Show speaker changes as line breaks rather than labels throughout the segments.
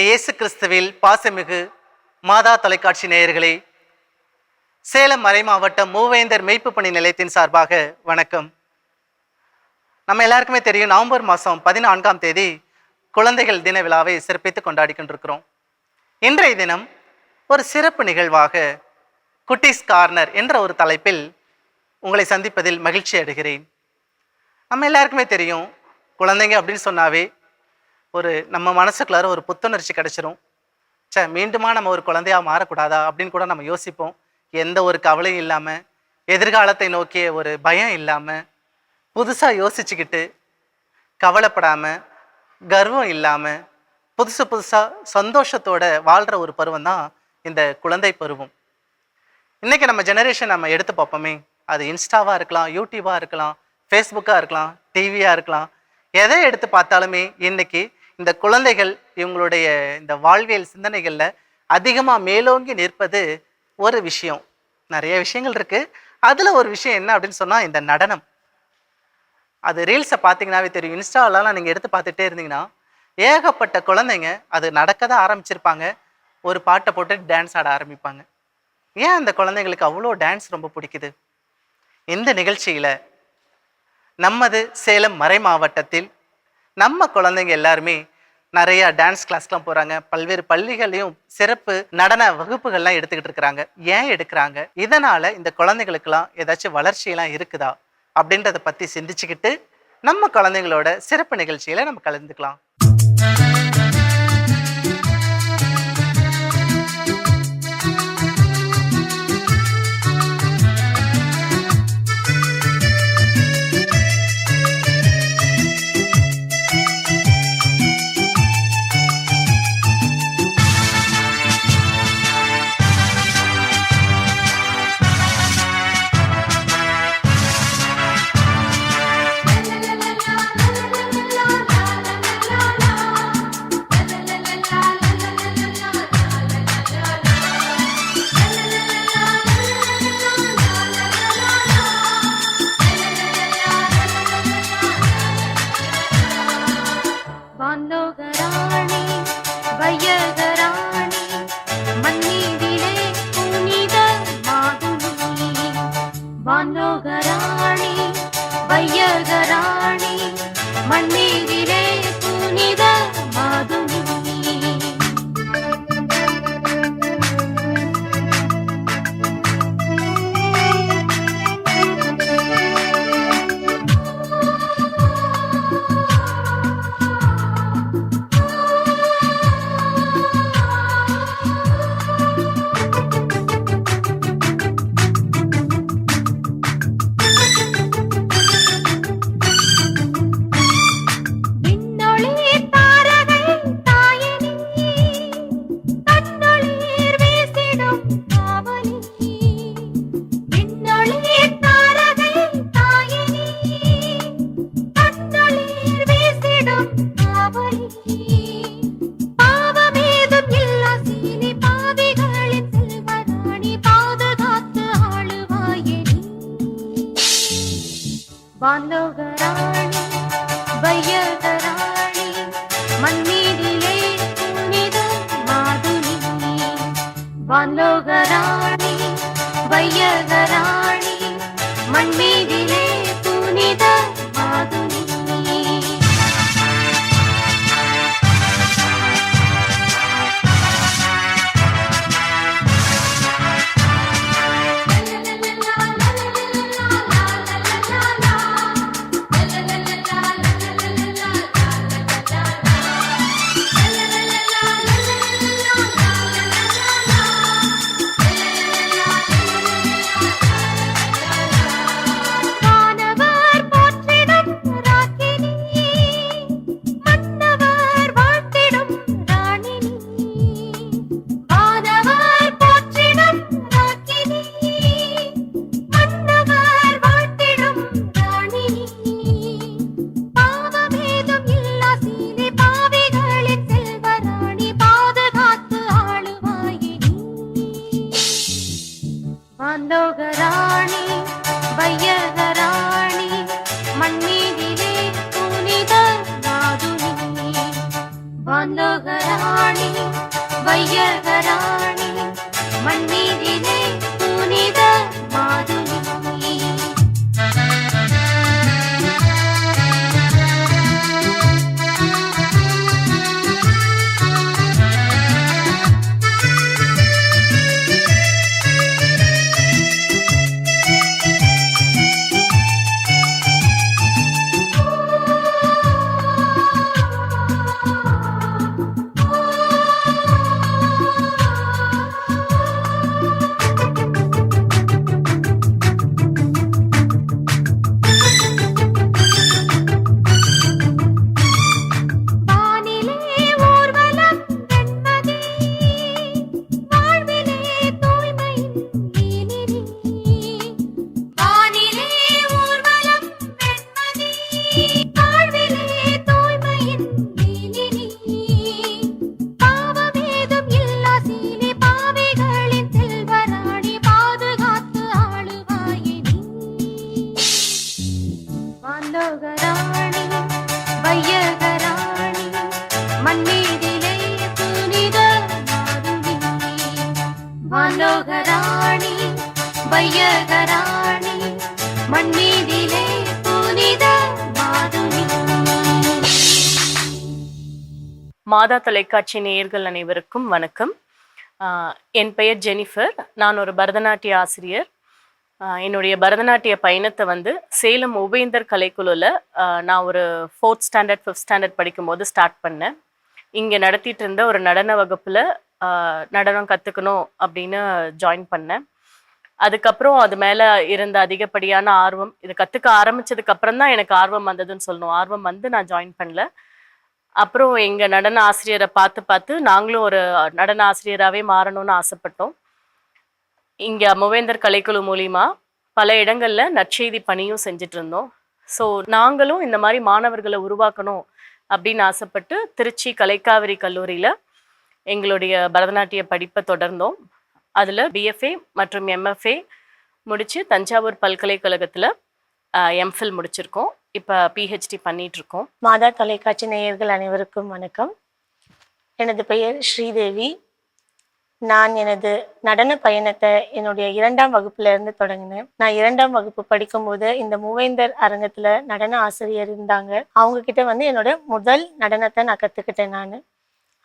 இயேசு கிறிஸ்துவில் பாசமிகு மாதா தொலைக்காட்சி நேயர்களே சேலம் மறை மாவட்டம் மூவேந்தர் மெய்ப்பு பணி நிலையத்தின் சார்பாக வணக்கம். நம்ம எல்லாருக்குமே தெரியும் நவம்பர் மாதம் பதினான்காம் தேதி குழந்தைகள் தின விழாவை சிறப்பித்து கொண்டாடி கொண்டிருக்கிறோம் இன்றைய தினம் ஒரு சிறப்பு நிகழ்வாக குட்டீஸ் கார்னர் என்ற ஒரு தலைப்பில் உங்களை சந்திப்பதில் மகிழ்ச்சி அடைகிறேன். நம்ம எல்லாருக்குமே தெரியும் குழந்தைங்க அப்படின்னு சொன்னாவே ஒரு நம்ம மனசுக்குள்ளார ஒரு புத்துணர்ச்சி கிடச்சிரும். ச்சே மீண்டுமா நம்ம ஒரு குழந்தையாக மாறக்கூடாதா? அப்படின்னு கூட நம்ம யோசிப்போம். எந்த ஒரு கவலையும் இல்லாமல் எதிர்காலத்தை நோக்கிய ஒரு பயம் இல்லாமல் புதுசாக யோசிச்சுக்கிட்டு கவலைப்படாமல் கர்வம் இல்லாமல் புதுசு புதுசாக சந்தோஷத்தோட வாழ்கிற ஒரு பருவம் தான் இந்த குழந்தை பருவம். இன்றைக்கி நம்ம ஜெனரேஷன் நம்ம எடுத்து பார்ப்போமே. அது இன்ஸ்டாவாக இருக்கலாம் யூடியூபாக இருக்கலாம் ஃபேஸ்புக்காக இருக்கலாம் டிவியாக இருக்கலாம். எதை எடுத்து பார்த்தாலுமே இன்னைக்கு இந்த குழந்தைகள் இவங்களுடைய இந்த வாழ்வியல் சிந்தனைகளில் அதிகமாக மேலோங்கி நிற்பது ஒரு விஷயம். நிறைய விஷயங்கள் இருக்குது அதில் ஒரு விஷயம் என்ன அப்படின்னு சொன்னால் இந்த நடனம். அது ரீல்ஸை பார்த்தீங்கன்னாவே தெரியும். இன்ஸ்டாலலாம் நீங்கள் எடுத்து பார்த்துட்டே இருந்தீங்கன்னா ஏகப்பட்ட குழந்தைங்க அது நடக்க தான் ஆரம்பிச்சிருப்பாங்க. ஒரு பாட்டை போட்டு டான்ஸ் ஆட ஆரம்பிப்பாங்க. ஏன் அந்த குழந்தைங்களுக்கு அவ்வளோ டான்ஸ் ரொம்ப பிடிக்குது? இந்த நிகழ்ச்சியில் நமது சேலம் மறை மாவட்டத்தில் நம்ம குழந்தைங்க எல்லாருமே நிறைய டான்ஸ் கிளாஸ்லாம் போகிறாங்க பல்வேறு பள்ளிகளையும் சிறப்பு நடன வகுப்புகள்லாம் எடுத்துக்கிட்டு இருக்கிறாங்க. ஏன் எடுக்கிறாங்க? இதனால் இந்த குழந்தைங்களுக்கெல்லாம் ஏதாச்சும் வளர்ச்சியெல்லாம் இருக்குதா? அப்படின்றத பற்றி சிந்திச்சுக்கிட்டு நம்ம குழந்தைங்களோட சிறப்பு நிகழ்ச்சியில் நம்ம கலந்துக்கலாம். மண்ணீதிலே புனித
மாதா தொலைக்காட்சி நேயர்கள் அனைவருக்கும் வணக்கம். என் பெயர் ஜெனிஃபர். நான் ஒரு பரதநாட்டிய ஆசிரியர். என்னுடைய பரதநாட்டிய பயணத்தை வந்து சேலம் உபேந்தர் கலைக்குழுவில் நான் ஒரு ஃபோர்த் ஸ்டாண்டர்ட் ஃபிஃப்த் ஸ்டாண்டர்ட் படிக்கும்போது ஸ்டார்ட் பண்ணேன். இங்கே நடத்திட்டு இருந்த ஒரு நடன வகுப்பில் நடனம் கற்றுக்கணும் அப்படின்னு ஜாயின் பண்ணேன். அதுக்கப்புறம் அது மேலே இருந்த அதிகப்படியான ஆர்வம் இதை கற்றுக்க ஆரம்பிச்சதுக்கு அப்புறம் தான் எனக்கு ஆர்வம் வந்ததுன்னு சொல்லணும். ஆர்வம் வந்து நான் ஜாயின் பண்ணல. அப்புறம் எங்கள் நடன ஆசிரியரை பார்த்து பார்த்து நாங்களும் ஒரு நடன ஆசிரியராகவே மாறணும்னு ஆசைப்பட்டோம். இங்கே மூவேந்தர் கலைக்குழு மூலிமா பல இடங்களில் நற்செய்தி பணியும் செஞ்சுட்டு இருந்தோம். ஸோ நாங்களும் இந்த மாதிரி மாணவர்களை உருவாக்கணும் அப்படின்னு ஆசைப்பட்டு திருச்சி கலைக்காவிரி கல்லூரியில் எங்களுடைய பரதநாட்டிய படிப்பை தொடர்ந்தோம். அதில் பிஎஃப்ஏ மற்றும் எம்எஃப்ஏ முடித்து தஞ்சாவூர் பல்கலைக்கழகத்தில் எம்ஃபில் முடிச்சிருக்கோம். இப்போ பிஹெச்டி பண்ணிகிட்ருக்கோம்
மாதா தொலைக்காட்சி நேயர்கள் அனைவருக்கும் வணக்கம். எனது பெயர் ஸ்ரீதேவி. நான் எனது நடன பயணத்தை என்னுடைய இரண்டாம் வகுப்புல இருந்து தொடங்கினேன். நான் இரண்டாம் வகுப்பு படிக்கும்போது இந்த மூவேந்தர் அரங்கத்துல நடன ஆசிரியர் இருந்தாங்க. அவங்க கிட்ட வந்து என்னோட முதல் நடனத்தை நான் கத்துக்கிட்டேன் நான்.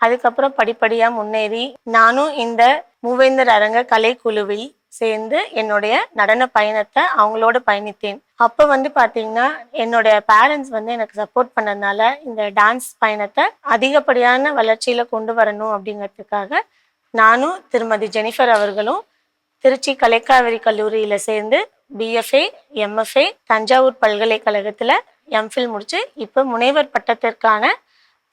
அதுக்கப்புறம் படிப்படியா முன்னேறி நானும் இந்த மூவேந்தர் அரங்க கலைக்குழுவில் சேர்ந்து என்னுடைய நடன பயணத்தை அவங்களோட பயணித்தேன். அப்போ வந்து பார்த்தீங்கன்னா என்னோட பேரண்ட்ஸ் வந்து எனக்கு சப்போர்ட் பண்ணதுனால இந்த டான்ஸ் பயணத்தை அதிகப்படியான வளர்ச்சியில் கொண்டு வரணும் அப்படிங்கிறதுக்காக நானும் திருமதி ஜெனிஃபர் அவர்களும் திருச்சி கலைக்காவிரி கல்லூரியில் சேர்ந்து பிஎஃப்ஏ எம்எஃப்ஏ தஞ்சாவூர் பல்கலைக்கழகத்தில் எம்ஃபில் முடித்து இப்போ முனைவர் பட்டத்திற்கான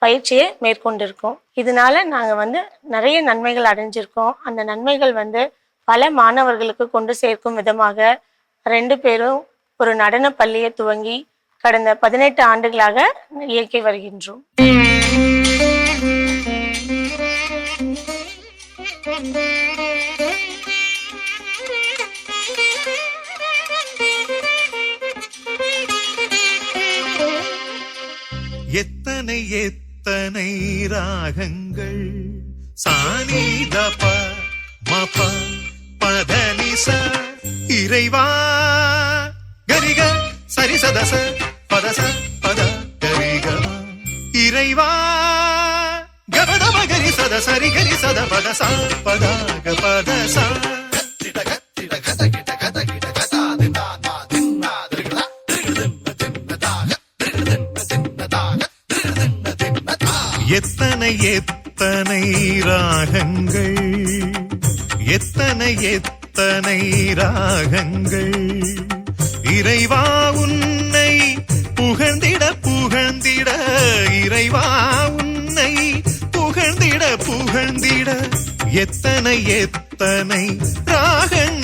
பயிற்சியை மேற்கொண்டிருக்கோம். இதனால நாங்கள் வந்து நிறைய நன்மைகள் அடைஞ்சிருக்கோம். அந்த நன்மைகள் வந்து பல மாணவர்களுக்கு கொண்டு சேர்க்கும் விதமாக ரெண்டு பேரும் ஒரு நடன பள்ளியை துவங்கி கடந்த பதினெட்டு ஆண்டுகளாக இயக்கி வருகின்றோம்.
எத்தனை இத்தனை ராகங்கள். சானிதப மப பதனிச இறைவா. கரிக சரிசதச பதச பத கரிக. இறைவா. கபதம கரி சத சரி கரி சத பத சா பத பத சா எத்தனை ராகங்கள்? எத்தனை எத்தனை ராகங்கள்? இறைவா உன்னை புகழ்ந்திட புகழ்ந்திட. இறைவா உன்னை புகழ்ந்திட புகழ்ந்திட. எத்தனை எத்தனை ராகங்கள்?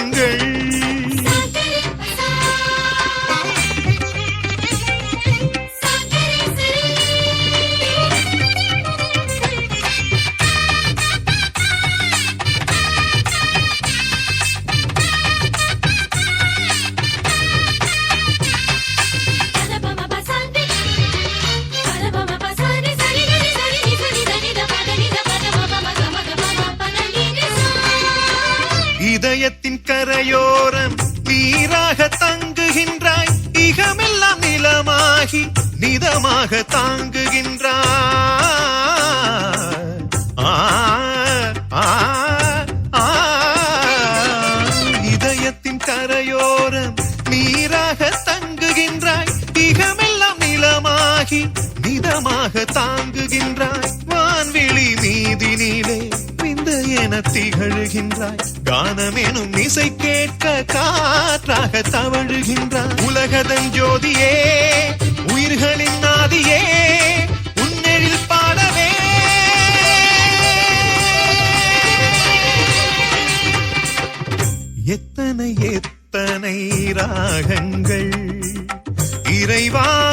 நிதமாக தாங்குகின்றாய். வான்வெளி மீதினிலே விந்து என திகழுகின்றாய். கானமெனும் இசை கேட்க காற்றாக தவழுகின்றாய். உலகதன் ஜோதியே உயிர்களின் நாதியே எத்தனை எத்தனை ராகங்கள். இறைவா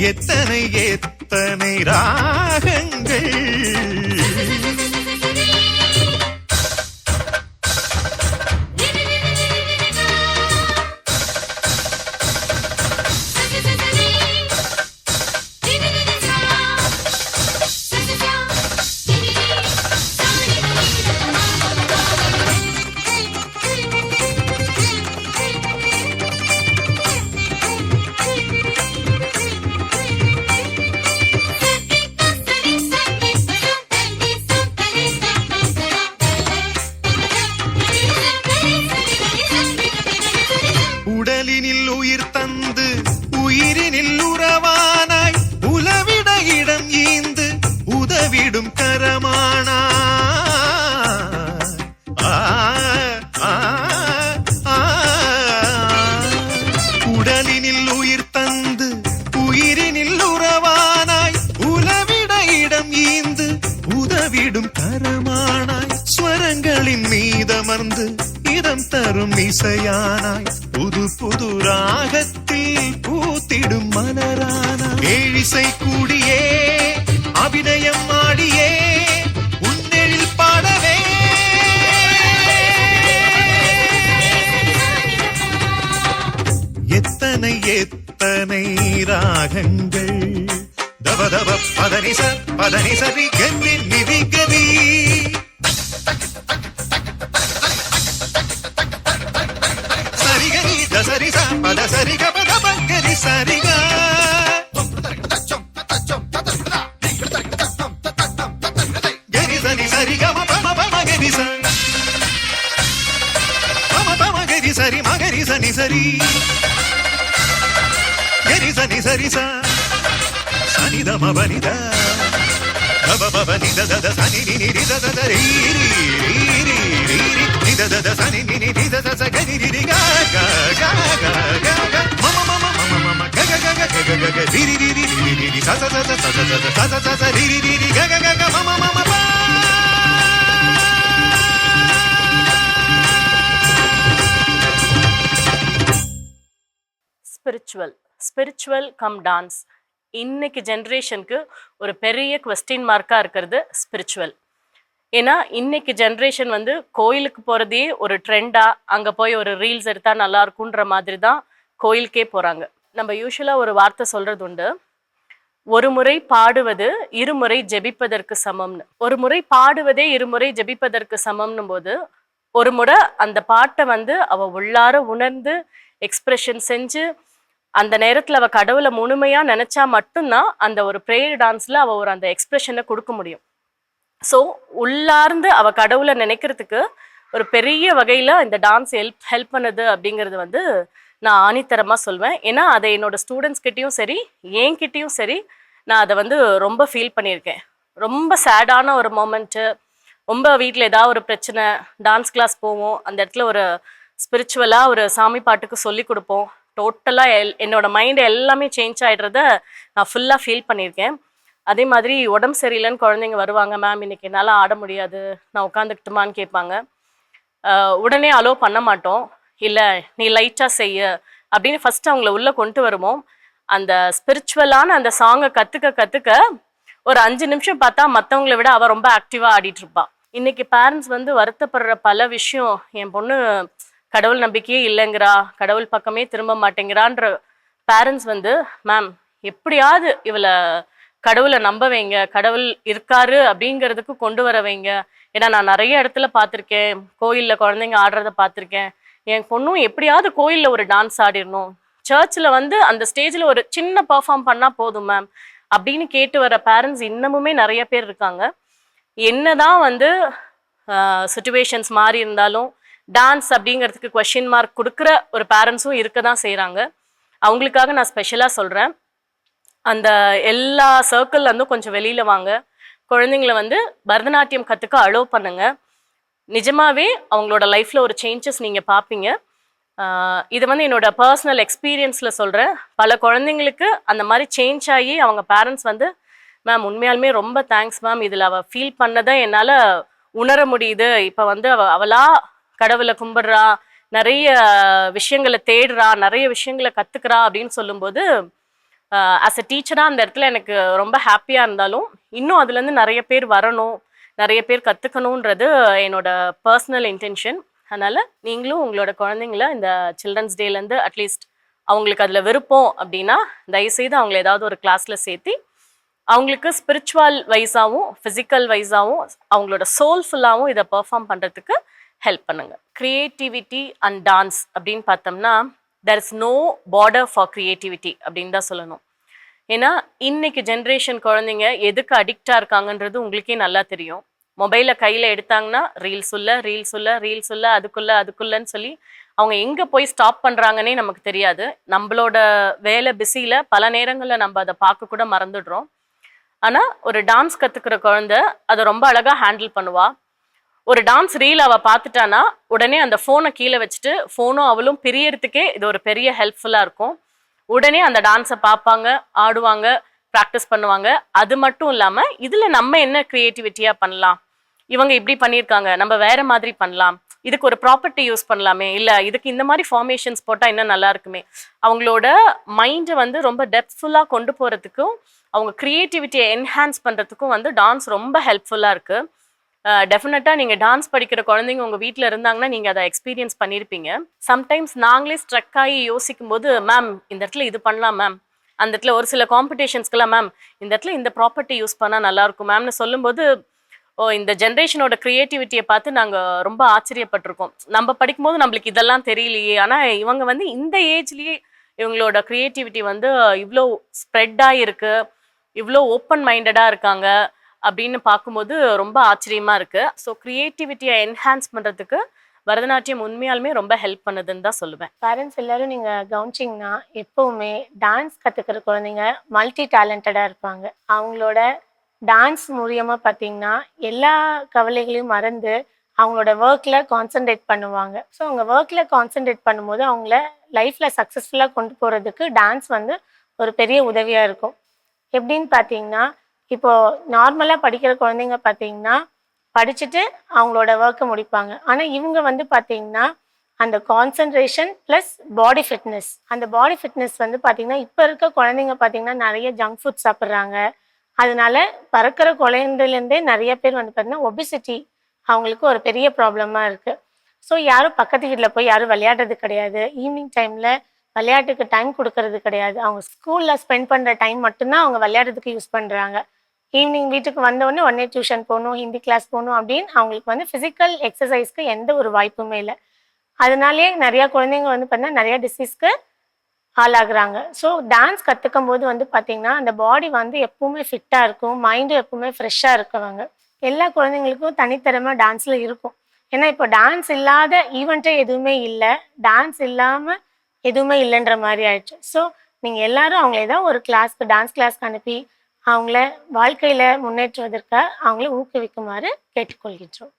எத்தனை எத்தனை ராகங்கள் உதவிடும் கரமானாய் ஸ்வரங்களின் மீதமர்ந்து இதம் தரும் இசையானாய் புது புது ராகத்தில் பூத்திடும் மலரானாய். ஏழிசை கூடியே அபிநயம் ஆடியே உன்னெழில் பாடவே. எத்தனை எத்தனை ராகங்கள் పదవ పదని స పదని సరి గని నిధి గది సరి గని దసరి స పద పద పంకరి సరిగా. సని సరి మగరి సని సరి. సని సరి సా. రిధమవనిద భవనిద దద సని నిని రిద దద రీ రీ రీ రీ నిద దద సని నిని రిద దద గని రి గా గా గా గా గా గా మమ మమ మమ మమ గ గ గ గ గ గ గ రి రి రి రి రి రి రి స స స స స స స స స రి రి రి రి గ గ గ గ మమ మమ పా
spiritual spiritual come dance இன்னைக்கு ஜென்ரேஷனுக்கு ஒரு பெரிய கொஸ்டின் மார்க்காக இருக்கிறது ஸ்பிரிச்சுவல் ஏன்னா இன்னைக்கு ஜென்ரேஷன் வந்து கோயிலுக்கு போகிறதே ஒரு ட்ரெண்டாக அங்கே போய் ஒரு ரீல்ஸ் எடுத்தால் நல்லா இருக்குன்ற மாதிரி தான் கோயிலுக்கே போகிறாங்க நம்ம யூஸ்வலாக ஒரு வார்த்தை சொல்கிறது உண்டு ஒரு முறை பாடுவது இருமுறை ஜெபிப்பதற்கு சமம்னு. ஒரு முறை பாடுவதே இருமுறை ஜெபிப்பதற்கு சமம்னும் போது ஒரு முறை அந்த பாட்டை வந்து அவள் உள்ளார உணர்ந்து எக்ஸ்பிரஷன் செஞ்சு அந்த நேரத்தில் அவள் கடவுளை முழுமையாக நினச்சா மட்டும்தான் அந்த ஒரு ப்ரேயர் டான்ஸில் அவள் ஒரு அந்த எக்ஸ்ப்ரெஷனை கொடுக்க முடியும். ஸோ உள்ளார்ந்து அவள் கடவுளை நினைக்கிறதுக்கு ஒரு பெரிய வகையில் இந்த டான்ஸ் ஹெல்ப் ஹெல்ப் பண்ணுது அப்படிங்கிறது வந்து நான் ஆணித்தரமாக சொல்வேன். ஏன்னா அதை என்னோட ஸ்டூடெண்ட்ஸ்கிட்டையும் சரி என்கிட்டயும் சரி நான் அதை வந்து ரொம்ப ஃபீல் பண்ணியிருக்கேன். ரொம்ப சேடான ஒரு மொமெண்ட்டு ரொம்ப வீட்டில் ஏதாவது ஒரு பிரச்சனை டான்ஸ் கிளாஸ் போவோம் அந்த இடத்துல ஒரு ஸ்பிரிச்சுவலாக ஒரு சாமி பாட்டுக்கு சொல்லி கொடுப்போம். டோட்டலாக எல் என்னோட மைண்டு எல்லாமே சேஞ்ச் ஆகிடுறத நான் ஃபுல்லாக ஃபீல் பண்ணியிருக்கேன். அதே மாதிரி உடம்பு சரியில்லைன்னு குழந்தைங்க வருவாங்க மேம் இன்னைக்கு என்னால் ஆட முடியாது. நான் உட்காந்துக்கிட்டுமான்னு கேட்பாங்க. உடனே அலோ பண்ண மாட்டோம். இல்லை நீ லைட்டாக செய்ய. அப்படின்னு ஃபஸ்ட்டு அவங்கள உள்ளே கொண்டு வருவோம் அந்த ஸ்பிரிச்சுவலான அந்த சாங்கை கற்றுக்க கற்றுக்க ஒரு அஞ்சு நிமிஷம் பார்த்தா மற்றவங்கள விட அவள் ரொம்ப ஆக்டிவாக ஆடிட்டு இருப்பாள் இன்னைக்கு பேரண்ட்ஸ் வந்து வருத்தப்படுற பல விஷயம் என் பொண்ணு கடவுள் நம்பிக்கையே இல்லைங்கிறா கடவுள் பக்கமே திரும்ப மாட்டேங்கிறான்ற பேரண்ட்ஸ் வந்து மேம் எப்படியாவது இவளை கடவுளை நம்ப வைங்க கடவுள் இருக்காரு அப்படிங்கிறதுக்கு கொண்டு வர வைங்க. ஏன்னா நான் நிறைய இடத்துல பார்த்துருக்கேன் கோயிலில் குழந்தைங்க ஆடுறத பார்த்துருக்கேன். என் பொண்ணும் எப்படியாவது கோயிலில் ஒரு டான்ஸ் ஆடிடணும். சர்ச்சில் வந்து அந்த ஸ்டேஜில் ஒரு சின்ன பர்ஃபார்ம் பண்ணால் போதும் மேம் அப்படின்னு கேட்டு வர பேரண்ட்ஸ் இன்னமுமே நிறைய பேர் இருக்காங்க. என்னதான் வந்து சுச்சுவேஷன்ஸ் மாறி இருந்தாலும் டான்ஸ் அப்படிங்கிறதுக்கு கொஷின் மார்க் கொடுக்குற ஒரு பேரண்ட்ஸும் இருக்க தான் செய்கிறாங்க அவங்களுக்காக நான் ஸ்பெஷலாக சொல்கிறேன் அந்த எல்லா சர்க்கிள்லேருந்தும் கொஞ்சம் வெளியில் வாங்க. குழந்தைங்கள வந்து பரதநாட்டியம் கற்றுக்க அலோவ் பண்ணுங்க. நிஜமாகவே அவங்களோட லைஃப்பில் ஒரு சேஞ்சஸ் நீங்கள் பார்ப்பீங்க இது வந்து என்னோட பர்சனல் எக்ஸ்பீரியன்ஸில் சொல்கிறேன் பல குழந்தைங்களுக்கு அந்த மாதிரி சேஞ்ச் ஆகி அவங்க பேரண்ட்ஸ் வந்து மேம் உண்மையாலுமே ரொம்ப தேங்க்ஸ் மேம் இதில் அவள் ஃபீல் பண்ணதை என்னால் உணர முடியுது. இப்போ வந்து அவ அவளா கடவுளை கும்பிடுறா நிறைய விஷயங்களை தேடுறா நிறைய விஷயங்களை கற்றுக்குறா அப்படின்னு சொல்லும்போது ஆஸ் அ டீச்சராக அந்த இடத்துல எனக்கு ரொம்ப ஹாப்பியாக இருந்தாலும் இன்னும் அதுலேருந்து நிறைய பேர் வரணும் நிறைய பேர் கற்றுக்கணுன்றது என்னோட பர்சனல் இன்டென்ஷன் அதனால் நீங்களும் உங்களோட குழந்தைங்கள இந்த சில்ட்ரன்ஸ் டேலேருந்து அட்லீஸ்ட் அவங்களுக்கு அதில் விருப்பம் அப்படின்னா தயவுசெய்து அவங்கள ஏதாவது ஒரு கிளாஸில் சேர்த்தி அவங்களுக்கு ஸ்பிரிச்சுவல் வைஸாகவும் ஃபிசிக்கல் வைஸாகவும் அவங்களோட சோல்ஃபுல்லாகவும் இதை பெர்ஃபார்ம் பண்ணுறதுக்கு ஹெல்ப் பண்ணுங்க. க்ரியேட்டிவிட்டி அண்ட் டான்ஸ் அப்படின்னு பார்த்தோம்னா there is no border for creativity அப்படின்னு தான் சொல்லணும். ஏன்னா இன்னைக்கு ஜென்ரேஷன் குழந்தைங்க எதுக்கு அடிக்டாக இருக்காங்கன்றது உங்களுக்கே நல்லா தெரியும். மொபைலை கையில் எடுத்தாங்கன்னா ரீல்ஸ் உள்ள ரீல்ஸ் உள்ள ரீல்ஸ் உள்ள அதுக்குள்ள அதுக்குள்ளன்னு சொல்லி அவங்க எங்கே போய் ஸ்டாப் பண்ணுறாங்கன்னே நமக்கு தெரியாது. நம்மளோட வேலை பிஸியில் பல நேரங்களில் நம்ம அதை பார்க்க கூட மறந்துடுறோம். ஆனால் ஒரு டான்ஸ் கற்றுக்கிற குழந்தை அதை ரொம்ப அழகாக ஹேண்டில் பண்ணுவா. ஒரு டான்ஸ் ரீல் அவள் பார்த்துட்டானா உடனே அந்த ஃபோனை கீழே வச்சுட்டு ஃபோனும் அவளும் பிரியறதுக்கே இது ஒரு பெரிய ஹெல்ப்ஃபுல்லாக இருக்கும். உடனே அந்த டான்ஸை பார்ப்பாங்க ஆடுவாங்க ப்ராக்டிஸ் பண்ணுவாங்க. அது மட்டும் இல்லாமல் இதில் நம்ம என்ன க்ரியேட்டிவிட்டியாக பண்ணலாம்? இவங்க இப்படி பண்ணியிருக்காங்க நம்ம வேற மாதிரி பண்ணலாம். இதுக்கு ஒரு ப்ராப்பர்ட்டி யூஸ் பண்ணலாமே இல்லை இதுக்கு இந்த மாதிரி ஃபார்மேஷன்ஸ் போட்டால் இன்னும் நல்லா இருக்குமே. அவங்களோட மைண்டை வந்து ரொம்ப டெப்த்ஃபுல்லாக கொண்டு போகிறதுக்கும் அவங்க க்ரியேட்டிவிட்டியை என்ஹான்ஸ் பண்ணுறதுக்கும் வந்து டான்ஸ் ரொம்ப ஹெல்ப்ஃபுல்லாக இருக்குது டெஃபினட்டாக நீங்கள் டான்ஸ் படிக்கிற குழந்தைங்க உங்கள் வீட்டில் இருந்தாங்கன்னா நீங்கள் அதை எக்ஸ்பீரியன்ஸ் பண்ணியிருப்பீங்க சம்டைம்ஸ் நாங்களே ஸ்ட்ரக் ஆகி யோசிக்கும் போது மேம் இந்த இடத்துல இது பண்ணலாம் மேம் அந்த இடத்துல ஒரு சில காம்படிஷன்ஸ்க்கெல்லாம் மேம் இந்த இடத்துல இந்த ப்ராப்பர்ட்டி யூஸ் பண்ணால் நல்லாயிருக்கும் மேம்னு சொல்லும்போது ஓ இந்த ஜென்ரேஷனோட க்ரியேட்டிவிட்டியை பார்த்து நாங்கள் ரொம்ப ஆச்சரியப்பட்டிருக்கோம். நம்ம படிக்கும்போது நம்மளுக்கு இதெல்லாம் தெரியலையே. ஆனால் இவங்க வந்து இந்த ஏஜ்லேயே இவங்களோட க்ரியேட்டிவிட்டி வந்து இவ்வளோ ஸ்ப்ரெட்டாக இருக்கு. இவ்வளோ ஓப்பன் மைண்டடாக இருக்காங்க. அப்படின்னு பார்க்கும்போது ரொம்ப ஆச்சரியமாக இருக்குது ஸோ க்ரியேட்டிவிட்டியை என்ஹான்ஸ் பண்ணுறதுக்கு பரதநாட்டியம் உண்மையாலுமே ரொம்ப ஹெல்ப் பண்ணுதுன்னு தான் சொல்லுவேன்.
பேரண்ட்ஸ் எல்லாரும் நீங்கள் கவனிச்சிங்கன்னா எப்போவுமே டான்ஸ் கற்றுக்கிற குழந்தைங்க மல்டி டேலண்டடாக இருப்பாங்க. அவங்களோட டான்ஸ் மூலியமாக பார்த்தீங்கன்னா எல்லா கவலைகளையும் மறந்து அவங்களோட ஒர்க்கில் கான்சென்ட்ரேட் பண்ணுவாங்க. ஸோ அவங்க ஒர்க்கில் கான்சென்ட்ரேட் பண்ணும்போது அவங்கள லைஃப்பில் சக்ஸஸ்ஃபுல்லாக கொண்டு போகிறதுக்கு டான்ஸ் வந்து ஒரு பெரிய உதவியாக இருக்கும். எப்படின்னு பார்த்தீங்கன்னா இப்போ நார்மலாக படிக்கிற குழந்தைங்க பார்த்தீங்கன்னா படிச்சுட்டு அவங்களோட ஒர்க்கை முடிப்பாங்க. ஆனால் இவங்க வந்து பார்த்தீங்கன்னா அந்த கான்சன்ட்ரேஷன் ப்ளஸ் பாடி ஃபிட்னஸ் அந்த பாடி ஃபிட்னஸ் வந்து பார்த்தீங்கன்னா இப்போ இருக்க குழந்தைங்க பார்த்தீங்கன்னா நிறைய ஜங்க் ஃபுட் சாப்பிட்றாங்க. அதனால பறக்கிற குழந்தைலேருந்தே நிறைய பேர் வந்து பார்த்தீங்கன்னா ஒபிசிட்டி அவங்களுக்கு ஒரு பெரிய ப்ராப்ளமாக இருக்குது ஸோ யாரும் பக்கத்து வீட்டில் போய் யாரும் விளையாடுறது கிடையாது. ஈவினிங் டைமில் விளையாட்டுக்கு டைம் கொடுக்கறது கிடையாது. அவங்க ஸ்கூலில் ஸ்பெண்ட் பண்ணுற டைம் மட்டும்தான் அவங்க விளையாடுறதுக்கு யூஸ் பண்ணுறாங்க ஈவினிங் வீட்டுக்கு வந்தவொடனே உடனே டியூஷன் போகணும் ஹிந்தி கிளாஸ் போகணும் அப்படின்னு அவங்களுக்கு வந்து ஃபிசிக்கல் எக்ஸசைஸ்க்கு எந்த ஒரு வாய்ப்புமே இல்லை. அதனாலேயே நிறையா குழந்தைங்க வந்து பார்த்தீங்கன்னா நிறையா டிசீஸ்க்கு ஆளாகிறாங்க. ஸோ டான்ஸ் கற்றுக்கும் போது வந்து பார்த்தீங்கன்னா அந்த பாடி வந்து எப்பவுமே ஃபிட்டாக இருக்கும் மைண்டும் எப்பவுமே ஃப்ரெஷ்ஷாக இருக்கவங்க எல்லா குழந்தைங்களுக்கும் தனித்திறமை டான்ஸில் இருக்கும். ஏன்னா இப்போ டான்ஸ் இல்லாத ஈவெண்ட்டே எதுவுமே இல்லை. டான்ஸ் இல்லாமல் எதுவுமே இல்லைன்ற மாதிரி ஆயிடுச்சு. ஸோ நீங்கள் எல்லாரும் அவங்கள ஏதாவது ஒரு கிளாஸ்க்கு டான்ஸ் கிளாஸ்க்கு அனுப்பி அவங்கள வாழ்க்கையில் முன்னேற்றுவதற்காக அவங்கள ஊக்குவிக்குமாறு கேட்டுக்கொள்கின்றோம்.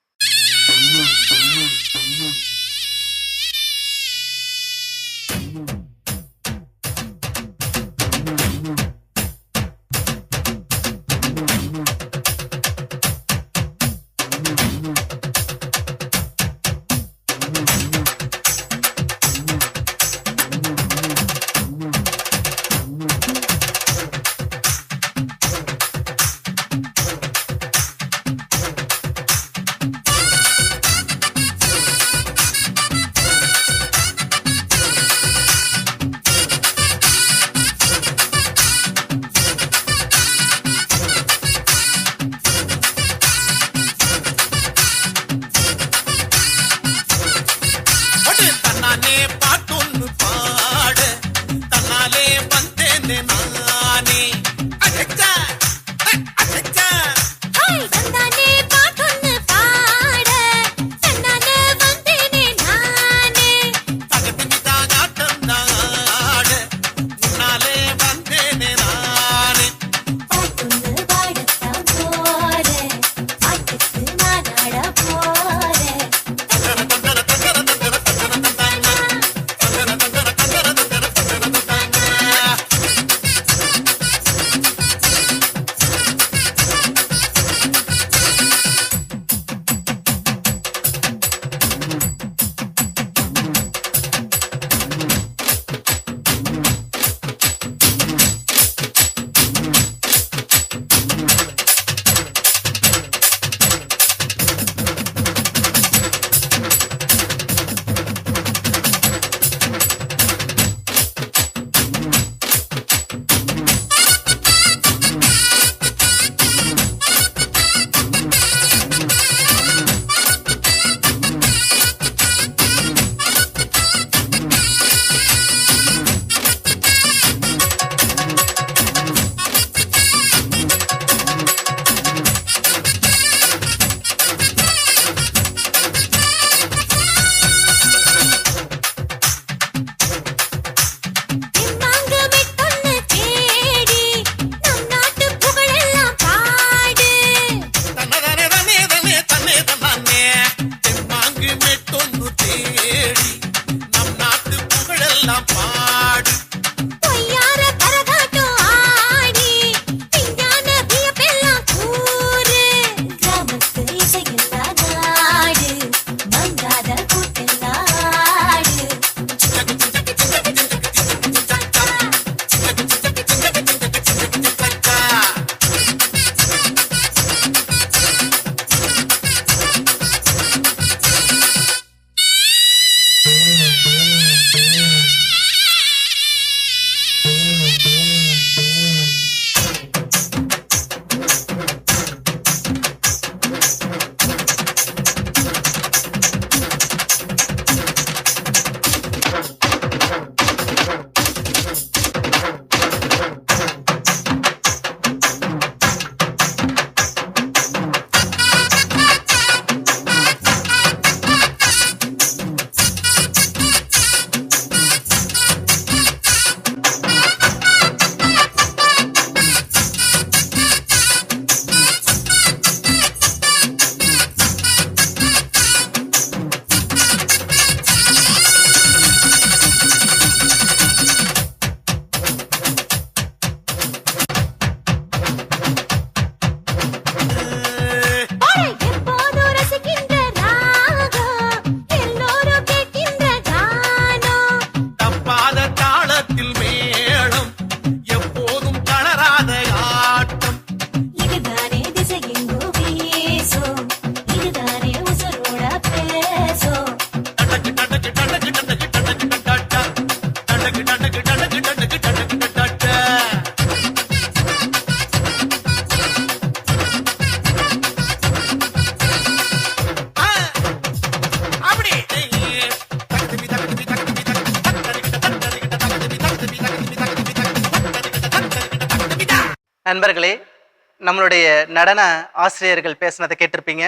நம்மளுடைய நடன ஆசிரியர்கள் பேசுனதை கேட்டிருப்பீங்க.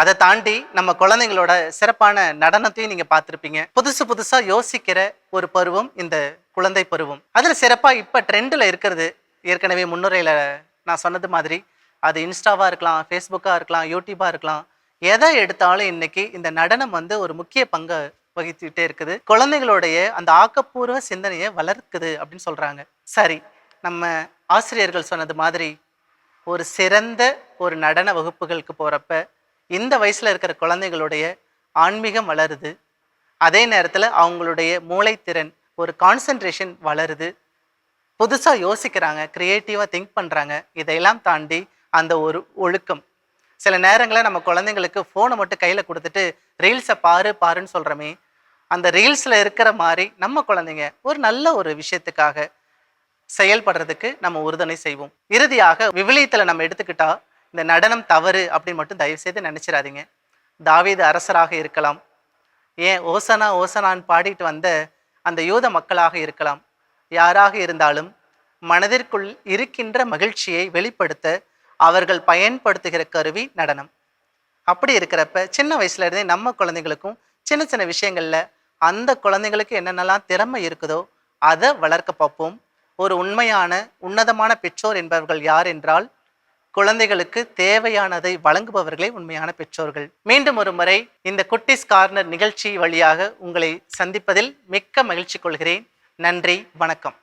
அதை தாண்டி நம்ம குழந்தைங்களோட சிறப்பான நடனத்தையும் நீங்க பார்த்துருப்பீங்க. புதுசு புதுசா யோசிக்கிற ஒரு பருவம் இந்த குழந்தை பருவம். அதில் சிறப்பாக இப்போ ட்ரெண்டில் இருக்கிறது. ஏற்கனவே முன்னுரையில் நான் சொன்னது மாதிரி அது இன்ஸ்டாவாக இருக்கலாம் ஃபேஸ்புக்காக இருக்கலாம் யூடியூப்பாக இருக்கலாம். எதை எடுத்தாலும் இன்னைக்கு இந்த நடனம் வந்து ஒரு முக்கிய பங்கை வகித்துக்கிட்டே இருக்குது. குழந்தைகளுடைய அந்த ஆக்கப்பூர்வ சிந்தனையை வளர்க்குது அப்படின்னு சொல்கிறாங்க சரி நம்ம ஆசிரியர்கள் சொன்னது மாதிரி ஒரு சிறந்த ஒரு நடன வகுப்புகளுக்கு போகிறப்ப இந்த வயசில் இருக்கிற குழந்தைகளுடைய ஆன்மீகம் வளருது. அதே நேரத்தில் அவங்களுடைய மூளைத்திறன் ஒரு கான்சன்ட்ரேஷன் வளருது. புதுசாக யோசிக்கிறாங்க க்ரியேட்டிவாக திங்க் பண்ணுறாங்க இதையெல்லாம் தாண்டி அந்த ஒரு ஒழுக்கம். சில நேரங்களில் நம்ம குழந்தைங்களுக்கு ஃபோனை மட்டும் கையில் கொடுத்துட்டு ரீல்ஸை பாரு பாருன்னு சொல்கிறோமே அந்த ரீல்ஸில் இருக்கிற மாதிரி நம்ம குழந்தைங்க ஒரு நல்ல ஒரு விஷயத்துக்காக செயல்படுறதுக்கு நம்ம உறுதுணை செய்வோம். இறுதியாக விவிலியத்தில் நம்ம எடுத்துக்கிட்டா இந்த நடனம் தவறு அப்படின்னு மட்டும் தயவு செய்து தாவீது அரசராக இருக்கலாம். ஏன் ஓசனா ஓசனான்னு பாடிட்டு வந்த அந்த யூத மக்களாக இருக்கலாம். யாராக இருந்தாலும் மனதிற்குள் இருக்கின்ற மகிழ்ச்சியை வெளிப்படுத்த அவர்கள் பயன்படுத்துகிற கருவி நடனம். அப்படி இருக்கிறப்ப சின்ன வயசுலேருந்தே நம்ம குழந்தைங்களுக்கும் சின்ன சின்ன விஷயங்களில் அந்த குழந்தைங்களுக்கு என்னென்னலாம் திறமை இருக்குதோ அதை வளர்க்க பார்ப்போம். ஒரு உண்மையான உன்னதமான பெற்றோர் என்பவர்கள் யார் என்றால் குழந்தைகளுக்கு தேவையானதை வழங்குபவர்களே உண்மையான பெற்றோர்கள். மீண்டும் ஒரு முறை இந்த குட்டிஸ் கார்னர் நிகழ்ச்சி வழியாக உங்களை சந்திப்பதில் மிக்க மகிழ்ச்சி கொள்கிறேன். நன்றி வணக்கம்.